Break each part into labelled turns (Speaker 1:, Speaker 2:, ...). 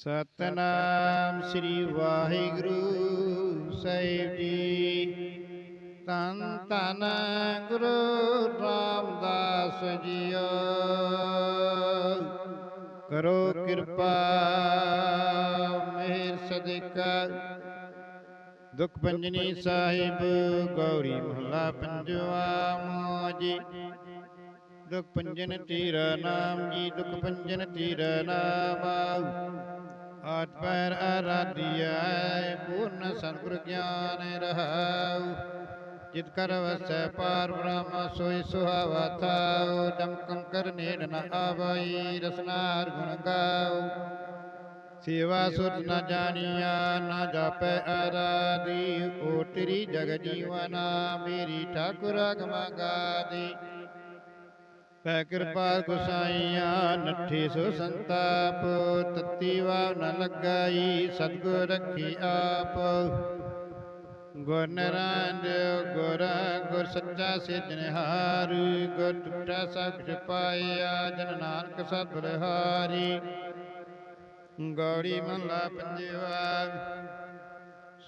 Speaker 1: ਸਤਨਾਮ ਸ੍ਰੀ ਵਾਹਿਗੁਰੂ ਸਾਹਿਬ ਜੀ। ਤਨ ਤਨ ਗੁਰੂ ਰਾਮਦਾਸ ਜੀਓ। ਕਰੋ ਕਿਰਪਾ, ਮਿਹਰ ਸਦਕਾ। ਦੁਖ ਪੰਜਨੀ ਸਾਹਿਬ, ਗੌਰੀ ਮਹਲਾ ਪੰਜਵਾ ਮੋਜੀ। ਦੁਖ ਪੰਜਨ ਤੀਰਾ ਨਾਮ ਜੀ ਦੁਖ ਪੰਜਨ ਤੀਰਾ ਨਾਮ। ਆਠ ਪੈਰ ਆਰਾਧਿਆ ਪੂਰਨ ਸਤਿਗੁਰ ਗਿਆਨ ਰਹਾਉ ਜਿਤ ਕਰ ਵਸੈ ਪਾਰ ਬ੍ਰਹਮ ਸੋਈ ਸੁਹਾਵਾ ਥਾਉ ਜਮ ਕੰਕਰ ਨੇੜ ਨ ਆਵਈ ਰਸਨਾਰ ਗੁਣ ਗਾਉ ਸੇਵਾ ਸੁਤ ਨ ਜਾਣੀਆ ਨ ਜਾਪੈ ਆਰਾਦੀ ਓ ਤੇਰੀ ਜਗ ਜੀਵਨਾ ਮੇਰੀ ਠਾਕੁਰ ਅਗਮਾ ਗਾਦੀ ਪੈ ਕਿਰਪਾ ਗੁਸਾਈਆ, ਨੱਠੀ ਸੋ ਸੰਤਾਪ, ਤਤੀ ਵਾਵ ਨ ਲਗਾਈ, ਸਤਗੁਰ ਰੱਖੀ ਆਪ। ਗੁਰ ਨਰਾਂਦ ਗੁਰ ਗੁਰ ਸੱਚਾ ਸਿਜਨਹਾਰ ਗੁਰ ਟੁੱਟਾ ਸਭ ਪਾਇਆ, ਜਨ ਨਾਨਕ ਸਤਿ ਹਾਰੀ ਗੌੜੀ ਮਹਲਾ ਪੰਜਵਾ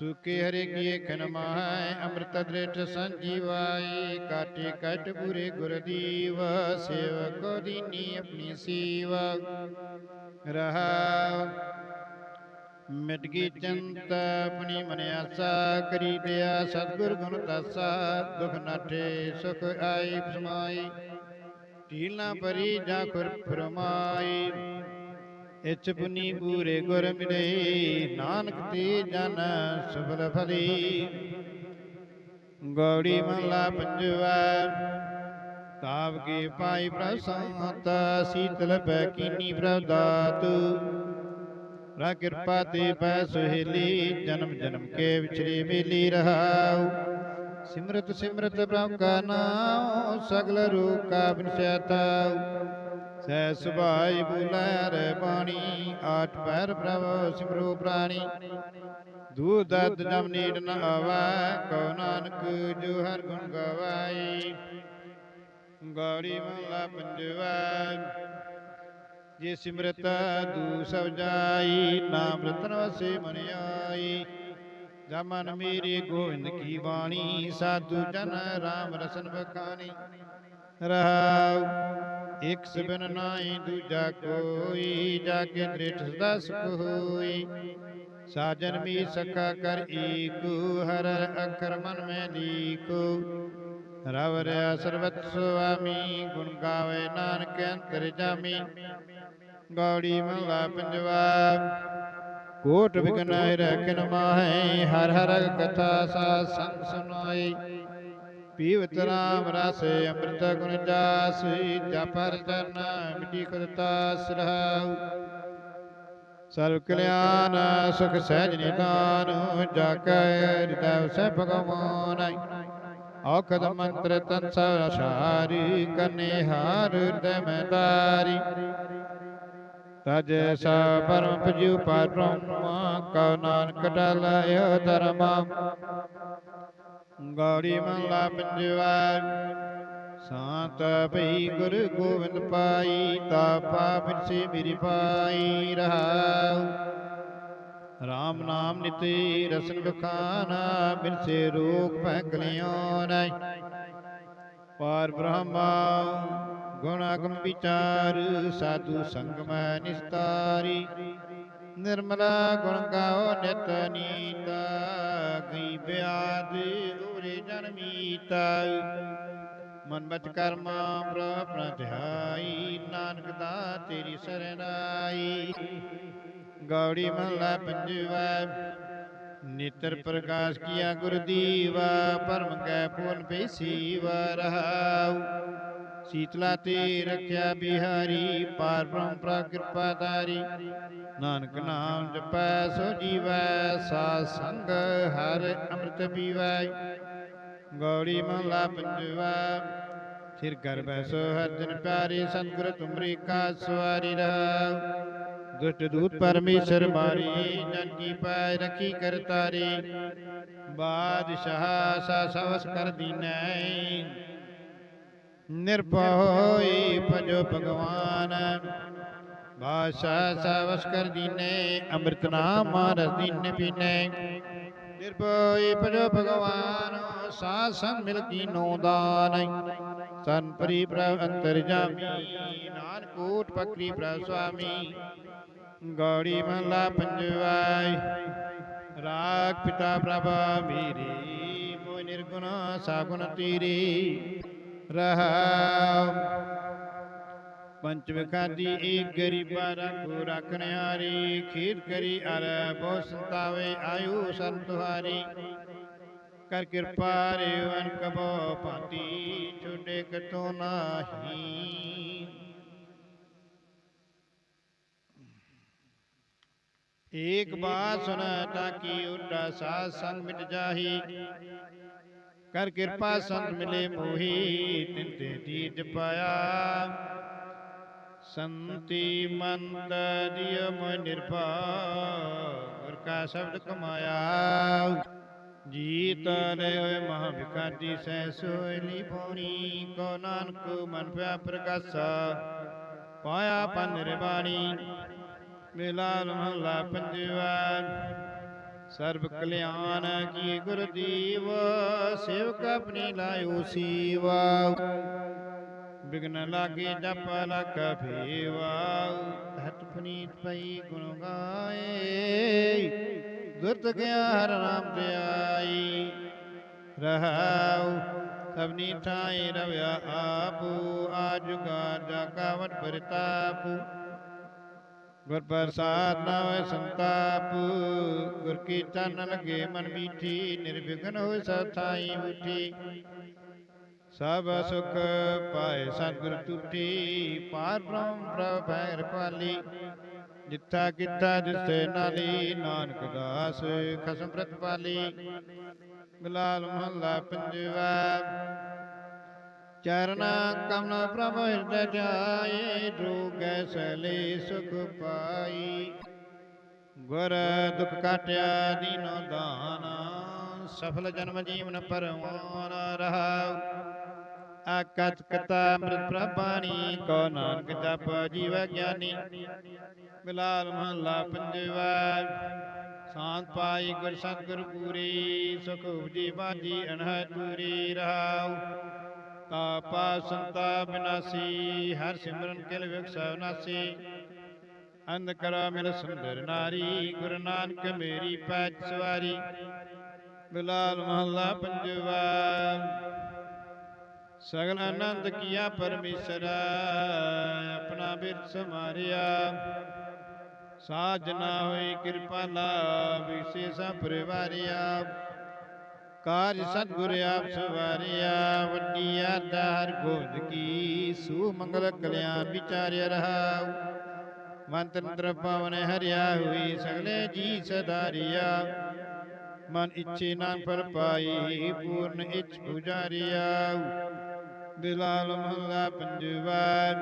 Speaker 1: ਸੁਕੇ ਹਰੇ ਕੀਏ ਖਨ ਮਾਹੈ, ਅੰਮ੍ਰਿਤ ਦ੍ਰਿਟ ਸੰਜੀਵਾਈ ਕਾਟੇ ਕਟ ਪੂਰੇ ਗੁਰ ਦੀਵ, ਸੇਵਕੋ ਦੀਨੀ ਆਪਣੀ ਸੇਵਾ। ਰਹਾ ਮਿਟ ਗਈ ਚੰਤ ਆਪਣੀ ਮਨ ਆਸਾ, ਕਰੀ ਦਿਆ ਸਤਿਗੁਰ ਗੁਣ ਦਾਸਾ, ਦੁਖ ਨਾਠੇ ਸੁਖ ਆਈ ਸਮਾਈ ਢੀਲ ਨਾ ਪਰੀ ਜਾ ਖੁਰ ਫਰਮਾਈ। ਇਚ ਪੁਨੀ ਪੂਰੇ ਗੁਰ ਮਿਲੇ, ਨਾਨਕ ਤੇ ਜਨ ਸੁਫਲ ਫਲੀ। ਗੌੜੀ ਮਹਲਾ ਪੰਜਵਾ ਤਾਪ ਕੇ ਪਾਈ ਪ੍ਰਸੰਤ ਸੀਤਲ ਪੈ ਕੀਨੀ ਪ੍ਰਦਾਤ। ਰਾ ਕਿਰਪਾ ਤੇ ਪੈ ਸੁਹੇਲੀ, ਜਨਮ ਜਨਮ ਕੇ ਵਿਚਰੇ ਮਿਲੀ ਰਹਾਉ। ਸਿਮਰਤ ਸਿਮਰਤ ਪ੍ਰਭ ਕਾ ਨਾਮ ਸਗਲ ਰੂਪ ਕਾ ਬਿਨਸੈਤਾਉ ਸਹਿ ਸੁਭਾਈ ਬੁਲੈ ਰੇ ਬਾਣੀ, ਆਠ ਪੈਰ ਪ੍ਰਭ ਸਿਮਰੋ ਪ੍ਰਾਣੀ। ਦੂਧ ਦਤ ਜਮ ਨੀੜ ਨ ਆਵੈ, ਕਉ ਨਾਨਕ ਜੋ ਹਰ ਗੁਣ ਗਵਾਈ। ਗੌੜੀ ਮਹਲਾ ਪੰਜਵਾ, ਜੇ ਸਿਮਰਤ ਦੂ ਸਭ ਜਾਈ, ਨਾਮ ਰਤਨ ਵਸੇ ਮਨ ਆਈ। ਜਮਨ ਮੇਰੇ ਗੋਵਿੰਦ ਕੀ ਬਾਣੀ, ਸਾਧੂ ਜਨ ਰਾਮ ਰਸਨ ਬਖਾਨੀ। ਰਹਾਉ ਇਕ ਸਬਨ ਨਾਹੀ, ਦੂਜਾ ਕੋਈ ਜਾ ਦ੍ਰਿਠ ਸਦਾ ਸੁਖ ਹੋਈ। ਸਾਜਨ ਮੀ ਸਖਾ ਕਰ ਏਕੋ ਹਰ ਅਖਰ ਮਨ ਮੈਂ ਲੀਕੋ। ਰਵ ਰਿਆ ਸਰਬਤ ਸੁਆਮੀ, ਗੁਣ ਗਾਵੇ ਨਾਨਕ ਅੰਤਰ ਜਾਮੀ। ਗੌੜੀ ਮਹਲਾ ਪੰਜਵਾ। ਕੋਟ ਵਿਗਨਾਇ ਰਖਨ ਮਾਹੈ ਹਰ ਹਰ ਕਥਾ ਸਾ ਸੰਗ ਸੁਨਾਈ ਪੀਵਤ ਰਾਮ ਰਸ ਅੰਮ੍ਰਿਤ ਗੁਣ ਜਾਸ ਜਪਰ ਜਨ ਮਿਟੀ ਕੁਦਤਾ ਸਰਹਾਉ ਸਰਵ ਕਲਿਆਣ ਸੁਖ ਸਹਿਜ ਨਿਦਾਨ ਜਾ ਕੈ ਹਿਰਦੈ ਸੈ ਭਗਵਾਨ। ਔਖਦ ਮੰਤਰ ਤਨ ਸਾਰੀ ਕਰਨੇ ਹਾਰ ਹਿਰਦੈ ਮੈਂ ਤਾਰੀ ਤਜ ਸਾ ਪਰਮ ਪਜੂ ਪਰ ਬ੍ਰਹਮ ਕਉ ਨਾਨਕ ਟਲਇ ਧਰਮਾ। ਗੌੜੀ ਮਹਲਾ ਪੰਜਵਾ। ਸਾਤ ਭਈ ਗੁਰ ਗੋਬਿੰਦ ਪਾਈ, ਤਾ ਪਾਪ ਸੇ ਮੇਰੀ ਪਾਈ ਰਹਾਉ। RAM ਨਾਮ ਨਿਤੇ ਰਸਨ ਬਖਾਨਾ ਬਿਨ ਸੇ ਰੋਗ ਭੈ ਕਲਿਓ ਨੈ ਪਾਰ ਬ੍ਰਹਮਾ, ਗੁਣ ਅਗਮ ਵਿਚਾਰ, ਸਾਧੂ ਸੰਗ ਮੈ ਨਿਸਤਾਰੀ। ਨਿਰਮਲਾ ਗੁਣ ਗਾਓ ਨਿਤ ਨੀਤਾ ਗਈ ਬਿਆਦ ਉਰੇ ਜਨਮੀਤਾ। ਮਨ ਬਚ ਕਰਮਾ ਪ੍ਰਭਨ ਧਿਆਈ, ਨਾਨਕ ਦਾ ਤੇਰੀ ਸਰਨਾਈ ਗੌੜੀ ਮਹਲਾ ਪੰਜਵਾ, ਨਿਤਰ ਪ੍ਰਕਾਸ਼ ਕੀਆ ਗੁਰ ਦੀਵਾ, ਪਰਮ ਕੈ ਪੂਰਨ ਪੇਸੀ ਰਹਾਉ ਸੀਤਲਾ ਤੇ ਰਖਿਆ ਬਿਹਾਰੀ, ਪਾਰ ਬ੍ਰਹਮ ਪ੍ਰਾ ਕਿਰਪਾ ਤਾਰੀ ਨਾਨਕ ਨਾਮ ਜਪੈ ਸੋ ਜੀਵੈ ਸਾ ਸੰਗ ਹਰ ਅੰਮ੍ਰਿਤ ਪੀਵੈ। ਗੌੜੀ ਮਹਲਾ ਪੰਜਵਾ ਥਿਰ ਕਰ ਬੈਸੋ ਹਰ ਜਨ ਪਿਆਰੇ ਸਤਿਗੁਰ ਤੁਮਰੀ ਕਾ ਸਵਾਰੀ ਰਹਾ ਦੁਸ਼ਟ ਦੂਤ ਪਰਮੇਸ਼ਰ ਮਾਰੀ ਜਨ ਕੀ ਪਾਇ ਰਖੀ ਕਰ ਤਾਰੀ ਬਾਦਸ਼ਾਹ ਸਾ ਸਵਸ ਕਰ ਦੀਨੈ ਨਿਰਭਉ ਹੋਈ ਭਜੋ ਭਗਵਾਨ ਬਾਸ਼ਾ ਸਵਸ ਕਰ ਦੀਨੇ ਅੰਮ੍ਰਿਤ ਨਾਮ ਰਸ ਦੀਨੇ ਪੀਨੇ ਨਿਰਭੈ ਭਜੋ ਮਿਲ ਕੀ ਨੋ ਦਾਨੈ। ਸਨ ਪਰੀ ਪ੍ਰਭ ਅੰਤਰ ਜਾਮੀ, ਨਾਨਕ ਪਕਰੀ ਪ੍ਰਭ ਸੁਆਮੀ। ਗੌੜੀ ਮਹਲਾ ਪੰਜਵਾਈ, ਰਾਗ ਪਿਤਾ ਪ੍ਰਭ ਮੇਰੀ ਮੋਇ ਨਿਰਗੁਣ ਸਾਗੁਣ ਤੀਰੀ। ਰਹਾ ਪੰਚ ਵਿਖਾਦੀ ਏਕ ਗਰੀਬਾ ਰੱਖੋ ਰਖਣ ਹਾਰੀ ਖੀਰ ਕਰੀ ਅਰ ਬੋ ਸੰਤਾਵੇ ਆਯੂ ਸੰਤ ਤੁਹਾਰੀ। ਕਰ ਕਿਰਪਾ ਰੇਵਨ ਕਬੋ ਭਾਂਤੀ ਛੋਡੇ ਕਤੋ ਨਾਹੀ। ਏਕ ਬਾਤ ਸੁਨ ਤਾਕੀ ਉਟਾ ਸਾਧ ਸੰਗ ਮਿਟ ਜਾਹੀ। ਕਰ ਕਿਰਪਾ ਸੰਤ ਮਿਲੇ ਮੋਹੀ ਤਿੰਤੇ ਤੀਜ ਪਾਇਆ। ਸੰਤੀ ਮੰਦ ਦਿਯ ਮੋਇ ਨਿਰਭਾ, ਗੁਰ ਕਾ ਸ਼ਬਦ ਕਮਾਇਆ। ਜੀਤ ਲੈ ਹੋਏ ਮਹਾ ਵਿਕਾਦੀ ਸਹਿ ਸੋਇਲੀ ਪੋਣੀ ਕੋ ਨਾਨਕ ਮਨ ਪਿਆ ਪ੍ਰਕਾਸ਼ਾ। ਪਾਇਆ ਪਨ ਨਿਰਵਾਣੀ ਮਿਲਾਲ ਮਹਲਾ ਪੰਜਵਾ। ਸਰਬ ਕਲਿਆਣ ਕੀ ਗੁਰ ਦੀਵ ਸੇਵਕ ਆਪਣੀ ਲਾਇਓ ਸੀਵਾ। ਬਿਗਨ ਲਾਗੇ ਜਪ ਲਖ ਫੇਵਾ ਹਟ ਪਨੀਤ ਪਈ ਗੁਣ ਗਾਏ। ਦੁਰਤ ਗਿਆ ਹਰ ਨਾਮ ਤੇ ਰਹਾਉ, ਸਭਨੀ ਠਾਈ ਰਵਿਆ ਆਪੂ, ਆਜੁਗਾ ਜਾਕਾਵਟ ਪਰਤਾਪ। ਗੁਰ ਪ੍ਰਸਾਦ ਨਾ ਹੋਏ ਸੰਤਾਪ, ਗੁਰ ਕੀ ਚਰਨ ਲਗੇ ਮਨ ਮੀਠੀ, ਨਿਰਵਿਘਨ ਹੋਏ ਸਥਾਈ ਉਠੀ ਸਭ ਸੁਖ ਪਾਏ ਸਤਿਗੁਰ ਤੁਠੀ, ਪਾਰ ਬ੍ਰਹਮ ਪ੍ਰਭ ਭੈ ਰਖਵਾਲੀ ਜਿੱਥਾ ਕਿੱਥਾ ਦਿਸੇ ਨਾਲੀ ਨਾਨਕ ਦਾਸ ਖਸਮ ਪ੍ਰਤਪਾਲੀ ਗੁਲਾਲ ਮਹੱਲਾ ਪੰਜਵਾ। ਚਰਨਾ ਕਮਲ ਪ੍ਰਭ ਹਿਰਦੈ ਜਾਏ ਰੋਗੈ ਸਲੇ ਸੁਖ ਪਾਈ। ਗੁਰ ਦੁਖ ਕਾਟਿਆ ਦੀਨੋ ਦਾਨ, ਸਫਲ ਜਨਮ ਜੀਵਨ ਪਰਵਾਨ ਰਹਾਉ। ਆਕਤ ਕਤਾ ਅੰਮ੍ਰਿਤ ਪ੍ਰਭਾਣੀ ਕੋ ਨਾਨਕ ਜਪ ਜੀਵ ਗਿਆਨੀ। ਬਿਲਾਲ ਮਹਲਾ ਪੰਜਵਾ, ਸ਼ਾਂਤ ਪਾਈ ਗੁਰ ਸਤਿਗੁਰ ਪੂਰੀ, ਸੁਖ ਉਪਜੀ ਬਾਜੀ ਅਨਹਦ ਦੂਰੀ ਰਹਾਉ। ਤਾਪਾ ਸੰਤਾ ਬਿਨਾਸੀ, ਹਰ ਸਿਮਰਨ ਕਿਲ ਵਿਖਸੈ ਨਾਸੀ। ਅੰਧ ਕਰਾ ਮਿਲ ਸੁੰਦਰ ਨਾਰੀ, ਗੁਰੂ ਨਾਨਕ ਮੇਰੀ ਪੈਜ ਸਵਾਰੀ। ਬਿਲਾਲ ਮਹੱਲਾ ਪੰਜਵਾ ਸਗਲ ਆਨੰਦ ਕੀਆ ਪਰਮੇਸ਼ਰ, ਆਪਣਾ ਬਿਰਤ ਸਮਾਰਿਆ ਸਾਜਨਾ ਹੋਈ ਕਿਰਪਾਲਾ ਵਿਸ਼ੇਸ਼ਾ ਪਰਿਵਾਰਿਆ। ਕਾਜ ਸਤਿਗੁਰ ਆਪ ਸਵਾਰਿਆ, ਵੱਡੀ ਆਧਾਰ ਗੋਦ ਕੀ ਸੂ ਮੰਗਲ ਕਲਿਆਣ ਵਿਚਾਰਿਆ ਰਹਾਉ ਮੰਤਰ ਪਵਨ ਹਰਿਆ ਹੋਈ, ਸਗਲੇ ਜੀ ਸਦਾਰਿਆ ਮਨ ਇੱਛੇ ਨਾਮ ਪਰ ਪਾਈ, ਪੂਰਨ ਇੱਛ ਪੁਜਾਰਿਆ। ਬਿਲਾਲ ਮਹੱਲਾ ਪੰਜਵਾ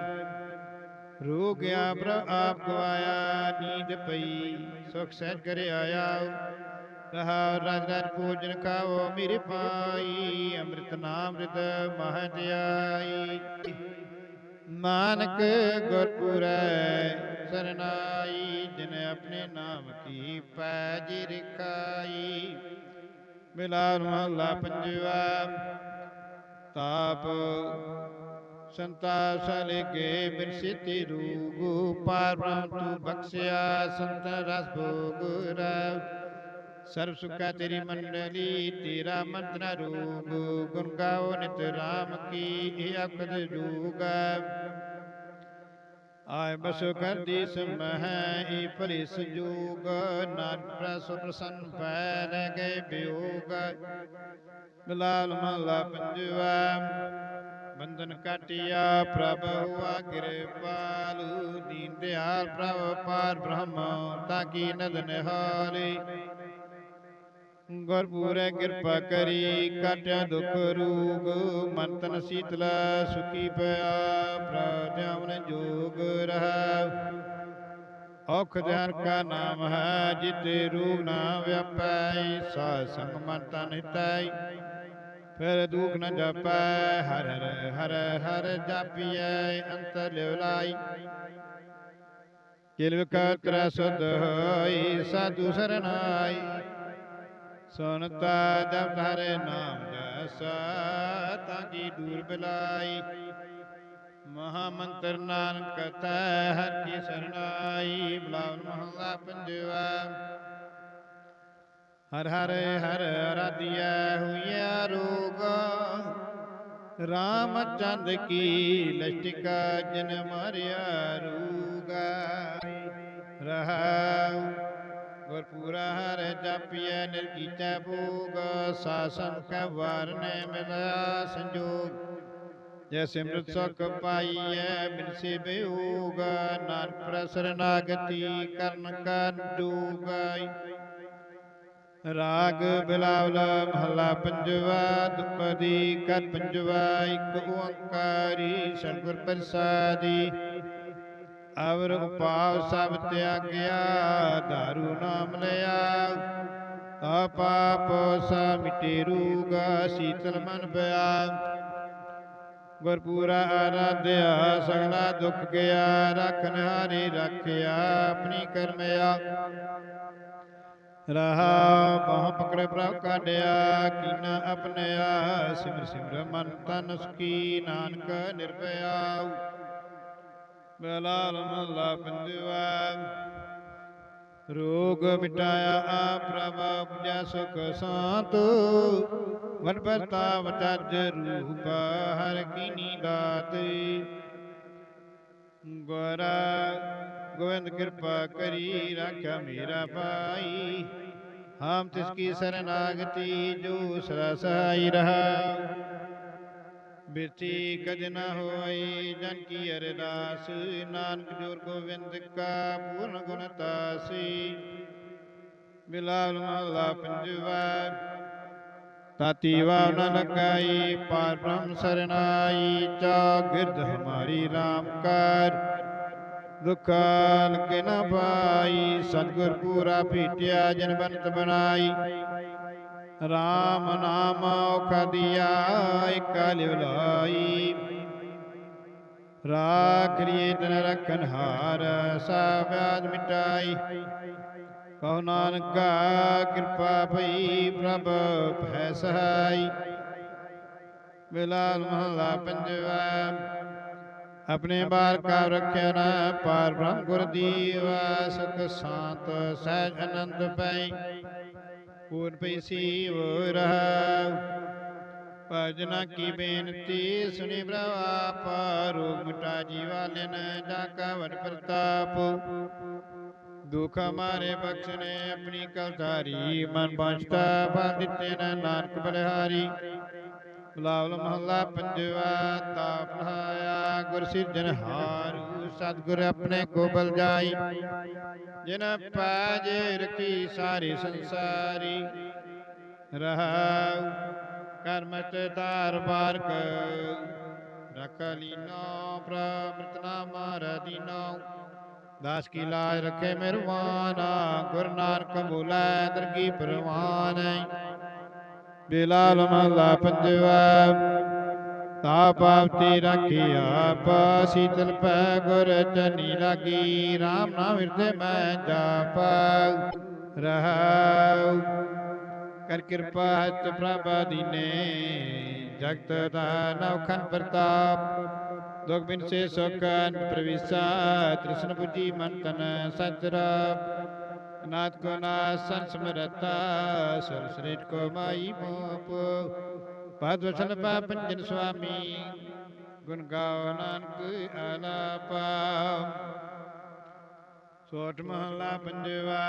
Speaker 1: ਰੋ ਗਿਆ ਪ੍ਰ ਆਪ ਗਵਾਇਆ, ਨੀਂਦ ਪਈ, ਸੁਖ ਸਹਿਜ ਕਰੇ ਆਇਆ ਕਹਾ ਰਾਜ ਰਾਜ ਭੋਜਨ ਖਾਓ ਮੇਰੇ ਪਾਈ, ਅੰਮ੍ਰਿਤ ਨਾਮ ਰਿਤ ਮਹ ਆਈ ਨਾਨਕ ਗੁਰਪੁਰੈ ਸਰਨਾਈ, ਜਿਨ ਆਪਣੇ ਨਾਮ ਕੀ ਪੈਜ ਰਖਾਈ। ਮਿਲਾਰ ਮਹਲਾ ਪੰਜਵਾ ਤਾਪ। ਸੰਤਾ ਸਲੇ ਕੇ ਬਿਰਸਿਤੀ ਰੂਗੂ ਪਾਰ ਤੂ ਬਖਸ਼ਿਆ, ਸੰਤ ਰਸ ਭੋਗ ਰਵ। ਸਰਬ ਸੁਖਾ ਤੇਰੀ ਮੰਡਲੀ, ਤੇਰਾ ਮੰਤਰਾ ਰੂਪ। ਗੁਣ ਗਾਓ ਨਿਤ ਰਾਮ ਕੀ, ਇਹ ਅਕਦ ਜੂਗ ਆਏ ਬਸੋ ਕਰਦੀ ਸਮਹਿ ਏ ਭਲੇ ਸੰਜੋਗ ਨਾਨਕ ਪ੍ਰਸ ਪ੍ਰਸੰਨ ਪੈ ਰਹਿ ਗਏ ਬਿਯੋਗ ਬਿਲਾਲ ਮਹਲਾ ਪੰਜਵਾ ਬੰਧਨ ਕਾਟਿਆ ਪ੍ਰਭ ਹੁਆ ਕਿਰਪਾਲੂ। ਦੀਨ ਦਿਆਲ ਪ੍ਰਭ ਪਾਰ ਬ੍ਰਹਮ ਤਾਂ ਕੀ ਨਦਨ ਹਾਲੇ ਗੁਰ ਪੂਰੇ ਕਿਰਪਾ ਕਰੀ ਕਾਟਿਆ ਦੁਖ ਰੂਗ ਮਨ ਤਨ ਸੀਤਲ ਸੁਖੀ ਪਿਆ ਪ੍ਰਜਾਵਨ ਜੋਗ ਰਹਾ ਔਖ ਜਨ ਕਾ ਨਾਮ ਹੈ ਜਿਤੇ ਰੂਗ ਨਾ ਵਿਆਪੈ ਸਾ ਸੰਗ ਮਨ ਤਨ ਹਿਤੈ ਫਿਰ ਦੁਖ ਨ ਜਪੈ ਹਰ ਹਰ ਹਰ ਹਰ ਜਪੀਐ ਅੰਤ ਲਿਵ ਲਾਈ ਕਿਲ ਕਤਰਾ ਸੁਧ ਹੋਈ ਸਾਧੂ ਸਰਨਾਈ ਸੁਨਤਾ ਜਬ ਧਰੇ ਨਾਮ ਜਸਾ, ਤਾਂ ਕੀ ਦੂਰ ਬਿਲਾਈ? ਮਹਾ ਮੰਤਰ ਨਾਨਕ ਕਥੈ ਹਰ ਕੀ ਸਰਨਾਈ, ਬਲਾਵਨ ਮਹਲਾ ਪੰਜਵਾ। ਹਰ ਹਰ ਹਰ ਰਾਧਿਆ ਹੁਆ ਰੋਗ। ਰਾਮਚੰਦ ਕੀ ਲਸ਼ਟਿਕਾ ਜਨ ਮਾਰਿਆ ਰੂਗਾ। ਰਹਾਉ ਗੁਰਪੂਰਾ ਹਰ ਜਪਿਐ ਨਿਰਗੀਚੈ ਭੋਗ ਸਾਸਨ ਕੈ ਵਾਰਨੇ ਮਿਲਿਆ ਸੰਜੋਗ। ਜੈ ਸਿਮਰਤ ਸੁਖ ਪਾਈਐ ਬਿਨਸੇ ਬਿਯੋਗ ਨਾਨਕ ਪ੍ਰਸਰ ਕਰਨ ਕਰਨ ਡੂਗਾਈ ਰਾਗ ਬਿਲਾਵਲਾ ਮਹਲਾ ਪੰਜਵਾ, ਦੁਪਦੀ ਕਰ ਪੰਜਵਾ, ਇੱਕ ਓੰਕਾਰੀ ਸਤਿਗੁਰ ਪ੍ਰਸਾਦੀ। ਅਵਰ ਉਪਾਵ ਸਭ ਤਿਆਗਿਆ ਧਾਰੂ ਨਾਮ ਲਿਆ। ਤਾ ਪਾਪ ਸਾ ਮਿਟੇ ਰੂਗ, ਸੀਤਲ ਮਨ ਪਿਆ। ਗੁਰਪੂਰਾ ਆਰਾਧਿਆ, ਸਗਲਾ ਦੁੱਖ ਗਿਆ ਰਖਨ ਹਾਰੇ ਰੱਖਿਆ, ਆਪਣੀ ਕਰਮਿਆ। ਰਹਾ ਬਾਹ ਪਕੜ ਪ੍ਰਭ ਕਾਢਿਆ, ਕੀਨਾ ਆਪਣਿਆ ਸਿਮਰ ਸਿਮਰ ਮਨ ਤਨ ਸੁਖੀ, ਨਾਨਕ ਨਿਰਭਇਆ। ਬਲਾਲ ਮਹਲਾ ਪੰਜਵਾ ਰੋਗ ਮਿਟਾਇਆ ਆ ਪ੍ਰਭ ਉਪਜਾ ਸੁਖ ਸਾਤ। ਵਨ ਪ੍ਰਤਾਪ ਤਜ ਰੂਪ ਹਰ ਕੀਨੀ ਦਾਤ ਗੋਰਾ ਗੋਵਿੰਦ ਕਿਰਪਾ ਕਰੀ ਰਾਖਿਆ ਮੇਰਾ ਭਾਈ। ਹਮ ਤਿਸ ਕੀ ਸਰਨਾਗਤੀ ਜੋ ਸਰਸਾਈ ਰਹਾ। ਬਿਰਤੀ ਕਜ ਨ ਹੋਈ ਜਨ ਕੀ ਅਰਦਾਸ। ਨਾਨਕ ਜੋਰ ਗੋਬਿੰਦ ਕਾ ਪੂਰਨ ਗੁਣ ਤਾਸੀ। ਬਿਲਾਲ ਮਹਲਾ ਪੰਜਵਾ। ਤਾਤੀ ਵਾਵ ਨ ਲਗਾਈ ਪਾਰ ਬ੍ਰਹਮ ਸਰਨਾਈ ਚਾ ਗਿਰਦ ਹਮਾਰੀ RAM ਕਰ। ਦੁਖਾਨ ਕੇ ਨ ਪਾਈ ਸਤਿਗੁਰ ਪੂਰਾ ਭੀਟਿਆ ਜਨ ਬੰਤ ਬਣਾਈ। RAM ਨਾਮ ਔਖਾ ਦਿਆ ਇਕ ਰਾਖਰੀਏ ਲਾਈ ਤਨ ਰਖਨ ਹਾਰ ਸਾ ਵਿਆਜ ਮਿਟਾਈ। ਕਹੋ ਨਾਨਕਾ ਕਿਰਪਾ ਭਈ, ਪ੍ਰਭ ਭੈ ਸਹਾਈ। ਬਿਲਾਲ ਮਹਲਾ ਪੰਜਵਾ, ਆਪਣੇ ਬਾਰ ਕਾ ਰੱਖਿਆ ਨਾ, ਪਾਰ ਬ੍ਰਹਮ ਗੁਰ ਸੁਖ ਸਾਤ ਸਹਿਜ ਅਨੰਦ ਪੈ ਪੂਰਨ ਪਈ ਸੀਵ ਰਹਾ। ਭਜਨਾ ਕੀ ਬੇਨਤੀ ਸੁਣੀ ਪ੍ਰਭਾ ਪਾਰੋਗ ਮਿਟਾ ਜੀਵਾ ਲੈਨ ਜਾ ਕਾ ਵਡ ਪ੍ਰਤਾਪ। ਦੁਖ ਹਮਾਰੇ ਬਖਸ਼ਨੇ ਆਪਣੀ ਕਲਤਾਰੀ ਮਨ ਬਾਂਛਤਾ ਫਲ ਦਿੱਤੇ ਨ ਨਾਨਕ ਬਲਿਹਾਰੀ। ਬਲਾਵਲ ਮਹੱਲਾ ਪੰਜਵਾ ਤਾਪ ਲਹਾਇਆ ਗੁਰ ਸਿਰਜਨਹਾਰੂ ਸਤਿਗੁਰ ਆਪਣੇ ਕੋ ਜਾਈ। ਜਿਨ ਪਾਜ ਰਖੀ ਸਾਰੇ ਸੰਸਾਰੀ। ਰਹਾਉ ਕਰਮਤ ਤਾਰ ਬਾਰਕ ਰਖ ਲੀਨੋ ਪ੍ਰਮ੍ਰਿਤ ਨਾਮ ਰਦੀਨੋ ਦਾਸ ਕੀ ਲਾਜ ਰੱਖੇ ਮਿਹਰਵਾਨਾ ਗੁਰ ਨਾਨਕ ਬੋਲੇ ਦਰਗੀ ਪਰਵਾਨ ਬਿਲਾਲ ਮਹਲਾ ਪੰਜਵਾ। ਤਾ ਪਾਵਤੀ ਰਾਖੀ ਆਪ ਸੀਤਲ ਪੈ ਗੁਰ ਚਨੀ ਲਾਗੀ RAM ਨਾਮ ਹਿਰਦੇ ਮੈਂ ਜਾਪ ਰਹਾਉ ਕਰ ਕਿਰਪਾ ਹਤ ਪ੍ਰਭ ਦੀਨੇ ਜਗਤ ਦਾ ਨਵਖਨ ਪ੍ਰਤਾਪ ਦੁਖ ਬਿਨ ਸੇ ਸੁਖਨ ਪ੍ਰਵਿਸਾ ਤ੍ਰਿਸ਼ਨ 부ਜੀ ਮਨ ਤਨ ਸਚਰਾ ਨਾਥ ਕੋ ਨਾਸਨ ਸਮਰਤਾ ਸਰ ਸ੍ਰੀਟ ਕੋ ਮਾਈ ਮੋਪ ਪਦ ਵਸਨ ਪਾ ਪੰਜਨ ਸੁਆਮੀ ਗੁਣ ਗਾਵ ਨਾਨਕ ਆਲਾਪਾ ਸੋਠ ਮਹਲਾ ਪੰਜਵਾ।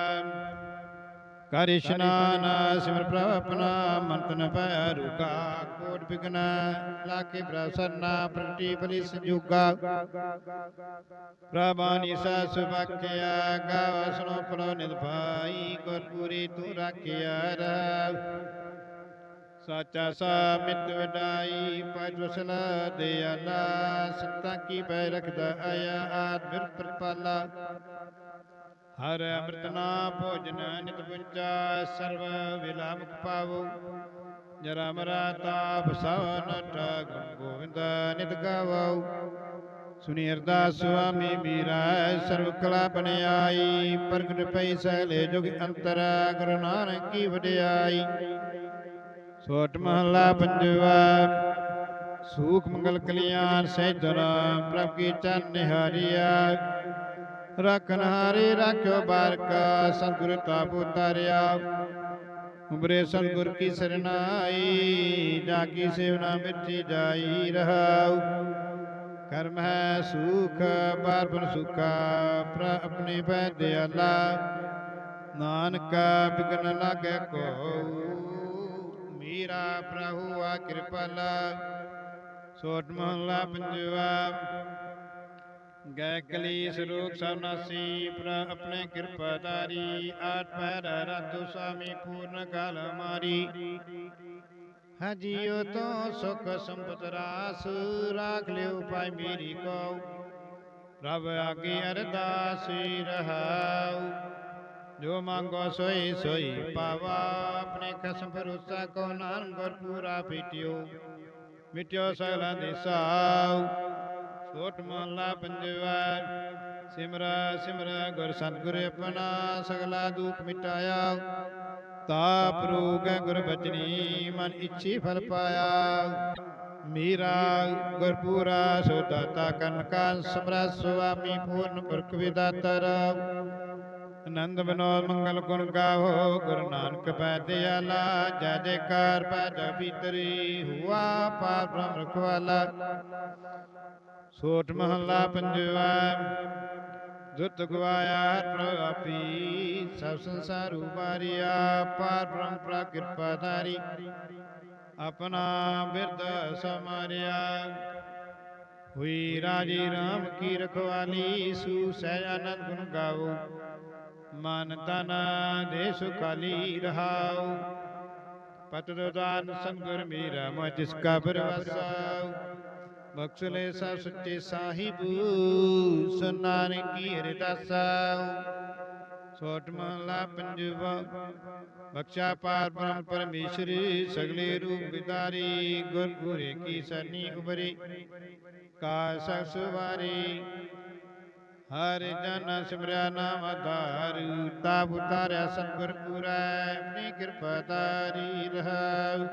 Speaker 1: ਕਰ ਇਸ਼ਨਾਨ, ਸਿਮਰ ਪ੍ਰਭ ਆਪਣਾ ਮਨ ਤਨ ਪੈ ਰੁਕਾ। ਕੋਟ ਬਿਗਨ ਲਾਕੇ ਪ੍ਰਸੰਨਾ ਪ੍ਰਗਟੀ ਬਲੀ ਸੰਜੂਗਾ। ਪ੍ਰਭਾਨੀ ਸਾ ਸੁਭਾਖਿਆ ਗਾਵ ਸੁਨੋ ਪਰੋ ਨਿਦ ਭਾਈ ਗੁਰ ਤੂੰ ਰਾਖਿਆ ਰਾ ਸਾਚਾ ਸਾ ਮਿਤ ਵਡਾਈ, ਪਜ ਵਸਲ ਦਿਆਲਾ ਕੀ ਪੈ ਰਖਦਾ ਆਇਆ, ਆਦ ਬਿਰ ਪ੍ਰਪਾਲਾ। ਹਰ ਅੰਮ੍ਰਿਤ ਨਾਮ ਭੋਜਨ ਨਿਤ ਪੁੰਚਾ, ਸਰਵ ਵਿਲਾ ਮੁਖ ਪਾਵੋ ਜਰਾ ਮਰਾ ਤਾਪ ਸਵ ਨਟ ਗੋਵਿੰਦ ਨਿਤ ਗਾਵੋ ਸੁਨੀ ਅਰਦਾਸ ਸੁਆਮੀ ਮੀਰਾ ਸਰਬ ਕਲਾ ਬਨਿਆਈ ਪ੍ਰਗਟ ਪਈ ਸਹਿਲੇ ਜੁਗ ਅੰਤਰ, ਗੁਰੂ ਨਾਨਕ ਕੀ ਵਡਿਆਈ। ਸੋਟ ਮਹਲਾ ਪੰਜਵਾ। ਸੂਖ ਮੰਗਲ ਕਲਿਆਣ ਸਹਿਜਨ ਪ੍ਰਭ ਕੀ ਚਰਨ ਨਿਹਾਰਿਆ ਰਖਨ ਹਾਰੇ ਰਾਖਿਓ ਬਾਰਕਾ, ਸਤਿਗੁਰ ਤਾਪ ਉਤਾਰਿਆ ਉਬਰੇ ਸਤਿਗੁਰ ਕੀ ਸਰਨਾਈ ਜਾ ਕੀ ਸੇਵਨਾ ਮਿੱਠੀ ਜਾਈ ਰਹਾਉ। ਕਰਮ ਹੈ ਸੁਖ ਬਾਰ ਬਨ ਸੁਖਾ ਪ੍ਰ ਆਪਣੇ ਪੈ ਦਿਆਲਾ ਨਾਨਕ ਬਿਗਨ ਲਾਗੇ ਕੋ ਮੀਰਾ ਪ੍ਰਭੂ ਆ ਕਿਰਪਾਲਾ। ਸੋਟ ਮਹਲਾ ਪੰਜਵਾ। ਗੈ ਕਲੀ ਸਰੂਪ ਸਭਨਾਸੀ ਪ੍ਰ ਆਪਣੇ ਕਿਰਪਾਦਾਰੀ ਆਠ ਪਹਿਰ ਰਾਤੁ ਸਾਮੀ ਪੂਰਨ ਕਾਲ ਮਾਰੀ। ਹਜੀਓ ਤੋਂ ਸੁਖ ਸੰਪਤ ਰਾਸ, ਰਾਖ ਲਿਓ ਪਾਈ ਮੇਰੀ ਕੋ ਪ੍ਰਭ ਆਗੇ ਅਰਦਾਸੀ ਰਹਾਉ। ਜੋ ਮੰਗੋ ਸੋਈ ਸੋਈ ਪਾਵਾ ਆਪਣੇ ਖਸਮ ਭਰੋਸਾ ਕੋ ਨਾਨਕ ਗੁਰ ਪੂਰਾ ਪੀਟਿਓ ਮਿਟਿਓ। ਸਗਲਾ ਦਿਸਾਉ ਸੋਟ ਮਹਲਾ ਪੰਜਵਾ। ਸਿਮਰਾ ਸਿਮਰਾ ਗੁਰ ਸਤਿਗੁਰ ਆਪਣਾ ਸਗਲਾ ਦੁਖ ਮਿਟਾਇਆ। ਤਾਪ ਰੋਗ ਗੁਰ ਬਚਨੀ ਮਨ ਇੱਛੀ ਫਲ ਪਾਇਆ। ਮੀਰਾ ਗੁਰਪੂਰਾ ਸੋ ਦਾਤਾ ਕਨ ਕਾ ਸਮਰਾ ਸੁਆਮੀ ਪੂਰਨ ਪੁਰਖ ਵਿਦਾਤਰ। ਆਨੰਦ ਬਿਨੋਦ ਮੰਗਲ ਗੁਣ ਗਾਵੋ, ਗੁਰੂ ਨਾਨਕ ਪੈ ਦਿਆਲਾ, ਜੈ ਜੈਕਾਰ ਪੈ ਜਾ ਹੁਆ ਪਾਰ ਬ੍ਰਹਮ ਰਖਵਾਲਾ। ਸੋਟ ਮਹੱਲਾ ਪੰਜਵਾ ਦੁੱਤ ਗਵਾਇਆ ਪ੍ਰਆਪੀ ਸਭ ਸੰਸਾਰ ਉਬਾਰਿਆ ਪਾਰ ਬ੍ਰਹਮ ਪ੍ਰਾ ਕਿਰਪਾ ਧਾਰੀ। ਆਪਣਾ ਬਿਰਦ ਸਮਾਰਿਆ, ਹੋਈ ਰਾਜੀ ਰਾਮ ਕੀ ਰਖਵਾਲੀ, ਸੂ ਸਹਿ ਆਨੰਦ ਗੁਣ ਗਾਵੋ। ਮਨ ਤਨ ਦੇ ਸੁਖਾਲੀ ਰਹਾਉ। ਪਤ ਦਾਨ ਸੰਗੁਰ ਮੇਰਾ ਮੋਹ ਜਿਸ ਕਾ ਬਰਵਸਾਉ ਬਖਸ਼ ਲੈ ਸਭ ਸੱਚੇ ਸਾਹਿਬ ਸੁਨਾਨ ਕੀ ਅਰਦਾਸਾਉ। ਛੋਟ ਮਹਲਾ ਪੰਜਵਾ, ਬਖਸ਼ਾ ਪਾਰ ਬ੍ਰਹਮ ਪਰਮੇਸ਼ਰੀ, ਸਗਲੇ ਰੂਪ ਵਿਦਾਰੀ, ਗੁਰ ਗੁਰੇ ਕੀ ਸਰਨੀ ਉਬਰੀ ਕਾ ਸਸ ਵਾਰੀ ਹਰਿ ਜਨ ਸਿਮਰਿਆ ਨਾਮ ਧਾਰੂ, ਤਾਪ ਉਤਾਰਿਆ ਸਤਿਗੁਰ ਪੂਰੈ, ਆਪਣੀ ਕਿਰਪਾ ਤਾਰੀ ਰਹਾਉ।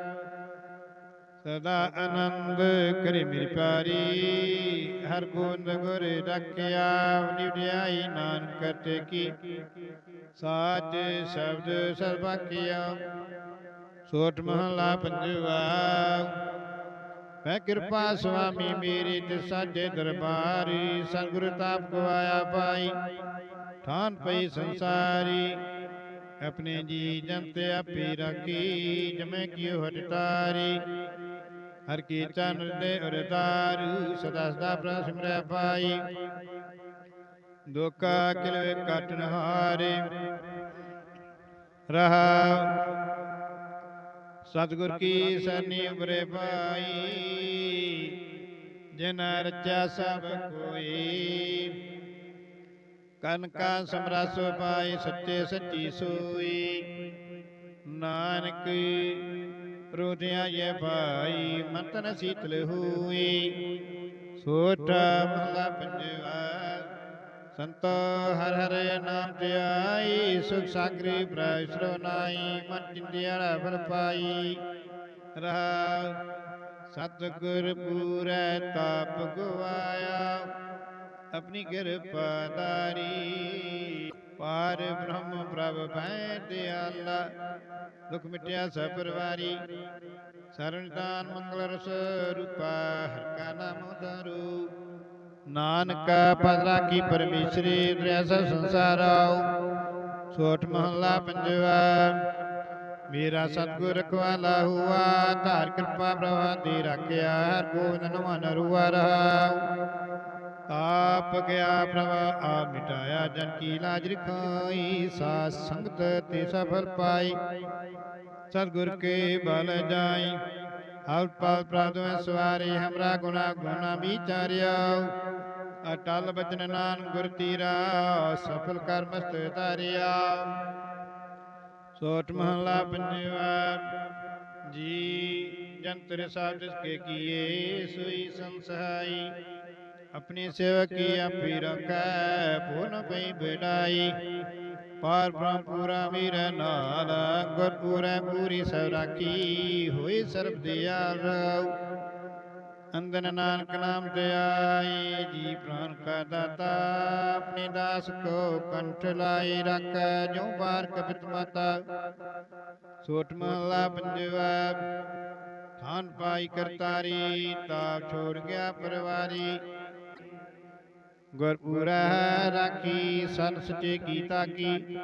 Speaker 1: ਸਦਾ ਆਨੰਦ ਕਰੇ ਮੇਰੀ ਪਿਆਰੀ, ਹਰ ਗੋਬਿੰਦ ਗੁਰ ਰੱਖਿਆ ਨਿਵਡਿਆਈ ਨਾਨਕ ਤੇ ਕੀ ਸਾਜ ਸ਼ਬਦ ਸਰਬਕਿਆ ਸੋਟ ਮਹਲਾ ਪੰਜਵਾ। ਮੈਂ ਕਿਰਪਾ ਸੁਆਮੀ ਮੇਰੀ ਤੇ ਸਾਜੇ ਦਰਬਾਰੀ, ਸੰਗੁਰ ਤਾਪ ਗਵਾਇਆ ਪਾਈ। ਠਾਨ ਪਈ ਸੰਸਾਰੀ, ਆਪਣੇ ਜੀ ਜੰਤ ਆਪੇ ਰਾਖੀ, ਜਮੈ ਕਿਉ ਹਟਤਾਰੀ ਹਰ ਕੀ ਚਰਨ ਦੇ ਉਰਦਾਰੂ ਸਦਾ ਸਦਾ ਪ੍ਰਭ ਸਿਮਰੈ ਪਾਈ। ਦੁਕਾ ਕਿਲਵੇ ਕਟਨ ਹਾਰੇ ਰਹਾ ਸਤਿਗੁਰ ਕੀ ਸਰਨੀ ਉਬਰੇ ਪਾਈ ਜਿਨ ਰਚਿਆ ਸਭ ਕੋਈ। ਕਨ ਕਾ ਸਮਰਸ ਪਾਈ ਸੱਚੇ ਸੱਚੀ ਸੋਈ। ਨਾਨਕ ਰੋਧਿਆ ਇਹ ਭਾਈ ਮੰਤਨ ਸੀਤਲ ਹੋਈ। ਸੋਠਾ ਮਹਲਾ ਪੰਜਵਾ। ਸੰਤੋ ਹਰ ਹਰ ਨਾਮ ਧਿਆਈ, ਸੁਖ ਸਾਗਰੀ ਬ੍ਰਹਸਰੋ ਨਾਈ ਮਨ ਚਿੰਦਿਆੜਾ ਫਲ ਪਾਈ। ਰਹਾ ਸਤਿਗੁਰ ਪੂਰੈ ਤਾਪ ਗਵਾਇਆ, ਆਪਣੀ ਕਿਰਪਾ ਦਾਰੀ ਪਾਰ ਬ੍ਰਹਮ ਪ੍ਰਭ ਭੈ ਦਿਆਲਾ, ਦੁਖ ਮਿਟਿਆ ਸਭ ਪਰਵਾਰੀ। ਸਰਣਦਾਨ ਮੰਗਲ ਰਸ ਰੂਪਾ, ਹਰ ਕਾ ਨਾਮ ਧਰੂ। ਨਾਨਕ ਪਦਰਾ ਕੀ ਪਰਮੇਸ਼ਰੀ ਦ੍ਰਿਆਸ ਸੰਸਾਰਾਉ ਸੋਠ ਮਹੱਲਾ ਪੰਜਵਾ ਮੇਰਾ ਸਤਿਗੁਰ ਰਖਵਾਲਾ ਹੁਆ ਧਾਰ ਕਿਰਪਾ ਪ੍ਰਭਾ ਦੀ ਰੱਖਿਆ ਹਰ ਗੋਬਿੰਦ ਨਮਨ ਰੂਆ ਰਹਾਉ ਆਪ ਗਿਆ ਪ੍ਰਭ ਆ ਮਿਟਾਇਆ ਜਨ ਕੀ ਲਾਜ ਰਖਾਈ ਸਾਧ ਸੰਗਤ ਤੇ ਸਫਲ ਪਾਈ ਸਤਿਗੁਰ ਕੇ ਬਲ ਜਾਈ ਹਰ ਪਲ ਪ੍ਰਾਦਮੈ ਸਵਾਰੇ ਹਮਰਾ ਗੁਨਾ ਗੁਨਾ ਵਿਚਾਰਿਆ ਅਟਲ ਬਚਨ ਨਾਨ ਗੁਰ ਤੀਰਾ, ਸਫਲ ਕਰ ਮਸਤ ਧਾਰਿਆ। ਸੋਟ ਮਹਲਾ ਪੰਜਵਾ, ਜੀ ਜੰਤਰ ਸਾਧ ਕੇ ਕੀਏ, ਸੋਈ ਸੰਸਹਾਈ ਆਪਣੀ ਸੇਵਾ ਕੀ ਆਪੀ ਰਖੈ ਪੂਰਨ ਪਈ ਬਿੜਾਈ ਪਾਰ ਬ੍ਰਹਮ ਪੂਰਾ ਵੀਰ ਨਾਲ ਗੁਰ ਪੂਰੈ ਪੂਰੀ ਸਭ ਰਾਖੀ, ਹੋਈ ਸਰਬ ਦਿਆ ਰਹੁ ਅੰਦਨ ਨਾਨਕ ਨਾਮ ਤੇ ਜੀ ਪ੍ਰਾਨ ਕਾ ਦਾਤਾ, ਆਪਣੇ ਦਾਸ ਕੋ ਕੰਠ ਲਾਈ ਰੱਖੈ ਜੋ ਬਾਰ ਕਬਿਤ ਮਾਤਾ। ਸੋਟ ਮਹਲਾ ਪੰਜਵਾ, ਥਾਨ ਪਾਈ ਕਰਤਾਰੀ, ਤਾਪ ਛੋੜ ਗਿਆ ਪਰਵਾਰੀ। ਗੁਰਪੂਰਾ ਰਾਖੀ, ਸਨ ਸਚੇ ਕੀਤਾ ਕੀ।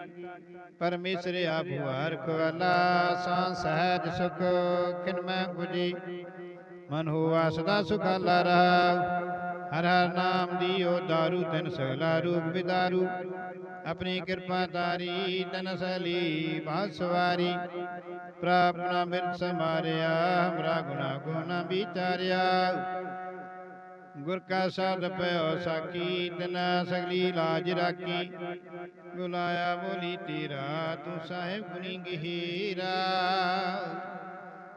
Speaker 1: ਪਰਮੇਸ਼ਰ ਆਪ ਹੁਆਰ ਖਵਾਲਾ ਸਾਂ ਸਹਿਜ ਸੁਖ ਕਿਨ ਮੈਂ 부ਜੀ ਮਨ ਹੋਆ ਸਦਾ ਸੁਖਾਲਾ ਰਹਾ। ਹਰ ਹਰ ਨਾਮ ਦੀਓ ਦਾਰੂ, ਤਨ ਸਗਲਾ ਰੂਪ ਵਿਦਾਰੂ। ਆਪਣੀ ਕਿਰਪਾ ਤਾਰੀ ਤਨ ਸਲੀ ਬਾਤ ਸਵਾਰੀ। ਪ੍ਰਾਪਨਾ ਮਿਰਤ ਸਮਾਰਿਆ, ਹਮਰਾ ਗੁਨਾ ਗੁਨਾ ਵਿਚਾਰਿਆ। ਗੁਰ ਕਾ ਸਾਧ ਪਇਓ ਸਾਖੀ, ਤਨਾ ਸਗਲੀ ਲਾਜ ਰਾਖੀ। ਬੁਲਾਇਆ ਬੋਲੀ ਤੇਰਾ, ਤੂੰ ਸਾਹਿਬ ਗੁਣੀ ਗਹੀਰਾ।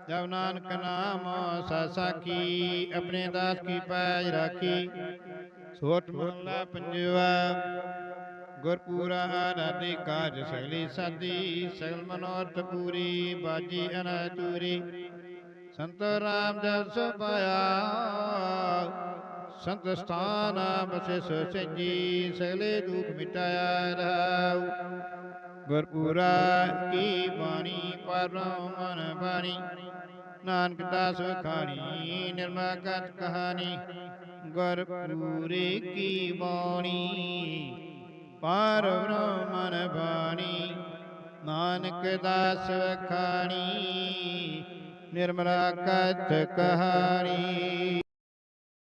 Speaker 1: ਜਬ ਨਾਨਕ ਨਾਮ ਸਾਖੀ, ਆਪਣੇ ਦਾਸ ਕੀ ਪੈਜ ਰਾਖੀ। ਸੋਟ ਮਹਲਾ ਪੰਜਵਾ, ਗੁਰਪੂਰਾ ਆਰਾਧੇ ਕਾਜ ਸਗਲੀ ਸਾਦੀ, ਸਗਲ ਮਨੋਰਥ ਪੂਰੀ, ਬਾਜੀ ਅਨਤੂਰੀ ਸੰਤ ਰਾਮ ਜਸ ਪਾਇਆ ਸੰਤ ਸਥਾਨ ਬਸੇ ਸਚਜੀ ਸਗਲੇ ਦੁਖ ਮਿਟਾਇਆ ਰਹਾਉ। ਗੁਰਪੂਰਾ ਕੀ ਬਾਣੀ, ਪਰਮ ਮਨ ਬਾਣੀ। ਨਾਨਕ ਦਾਸ ਖਾਣੀ ਨਿਰਮਾ ਕਤ ਕਹਾਣੀ ਗੁਰਪੂਰੇ ਕੀ ਬਾਣੀ ਪਰ ਬ੍ਰਹਮਨ ਬਾਣੀ, ਨਾਨਕ ਦਾਸ ਖਾਣੀ, ਨਿਰਮਲਾ ਕਤ ਕਹਾਣੀ।